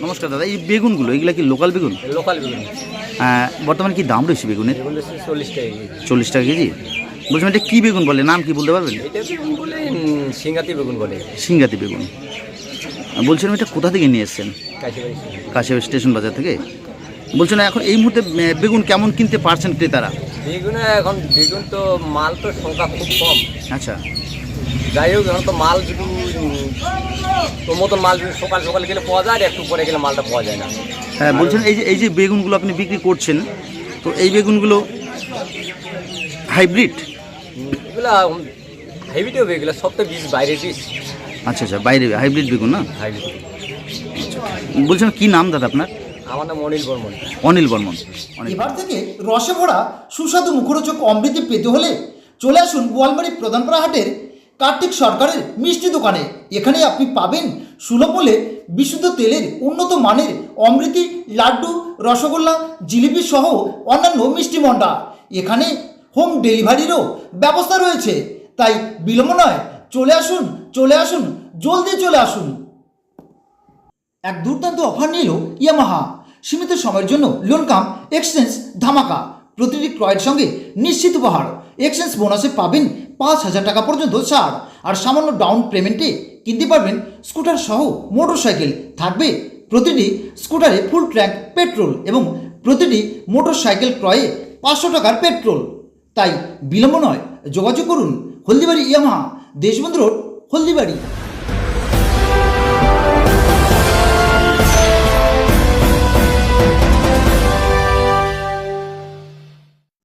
নমস্কার দাদা এই বেগুনগুলো এগুলা কি লোকাল বেগুন? লোকাল বেগুন। আহ, বর্তমানে কি দাম রয়েছে বেগুনের? চল্লিশ টাকা কেজি। চল্লিশ টাকা কেজি? বলছিলাম এটা কী বেগুন বলে নাম কি বলতে পারবেন? এটা বেগুন বলে উম, সিঙ্গাতি বেগুন বলে। সিঙ্গাতি বেগুন। বলছিলাম এটা কোথা থেকে নিয়ে এসছেন? কাশিবাড়ি স্টেশন। বাজার থেকে? বলছিলাম এখন এই মুহূর্তে বেগুন কেমন কিনতে পারছেন ক্রেতারা? বেগুন এখন বেগুন তো মাল তো সংখ্যা খুব কম। আচ্ছা। যাই হোক এখন তো মাল শুধু উম, তোর মতন মাল যদি সকাল সকাল গেলে পাওয়া যায় আর একটু পরে গেলে মালটা পাওয়া যায় না। হ্যাঁ বলছেন এই যে এই যে বেগুনগুলো আপনি বিক্রি করছেন তো এই বেগুনগুলো হাইব্রিড? এগুলা হাইব্রিডও এগুলো সব তো বীজ বাইরে বীজ। আচ্ছা আচ্ছা বাইরে হাইব্রিড বেগুন না? হাইব্রিড। বলছেন কি নাম দাদা আপনার? আমার নাম অনিল বর্মন। অনিল বর্মন। অনিল। এবার থেকে রসে ভরা সুস্বাদু মুখরোচক অমৃতি পেতে হলে চলে আসুন গোয়ালবাড়ি প্রধানপাড়া হাটের কার্তিক সরকারের মিষ্টি দোকানে। এখানে আপনি পাবেন সুলভ মূল্যে বিশুদ্ধ তেলের উন্নত মানের অমৃতি, লাড্ডু, রসগোল্লা, জিলিপি সহ অন্যান্য মিষ্টি মন্ডা। এখানে হোম ডেলিভারিরও ব্যবস্থা রয়েছে। তাই বিলম্ব নয়, চলে আসুন চলে আসুন, জলদি চলে আসুন। এক দুর্দান্ত অফার নিল ইয়ামাহা। সীমিত সময়ের জন্য লোন কাম এক্সচেঞ্জ ধামাকা। প্রতিটি ক্রয়ের সঙ্গে নিশ্চিত উপহার। এক্সচেঞ্জ বোনাসে পাবেন পাঁচ হাজার টাকা পর্যন্ত ছাড়। আর সামান্য ডাউন পেমেন্টে কিনতে পারবেন স্কুটার সহ মোটর সাইকেল থাকবে প্রতিটি স্কুটারে ফুল ট্র্যাক পেট্রোল এবং প্রতিটি মোটর সাইকেল ক্রয়ে পাঁচশো টাকার পেট্রোল তাই বিলম্ব নয়, যোগাযোগ করুন হলদিবাড়ি ইয়ামাহা, দেশবন্ধু রোড, হলদিবাড়ি।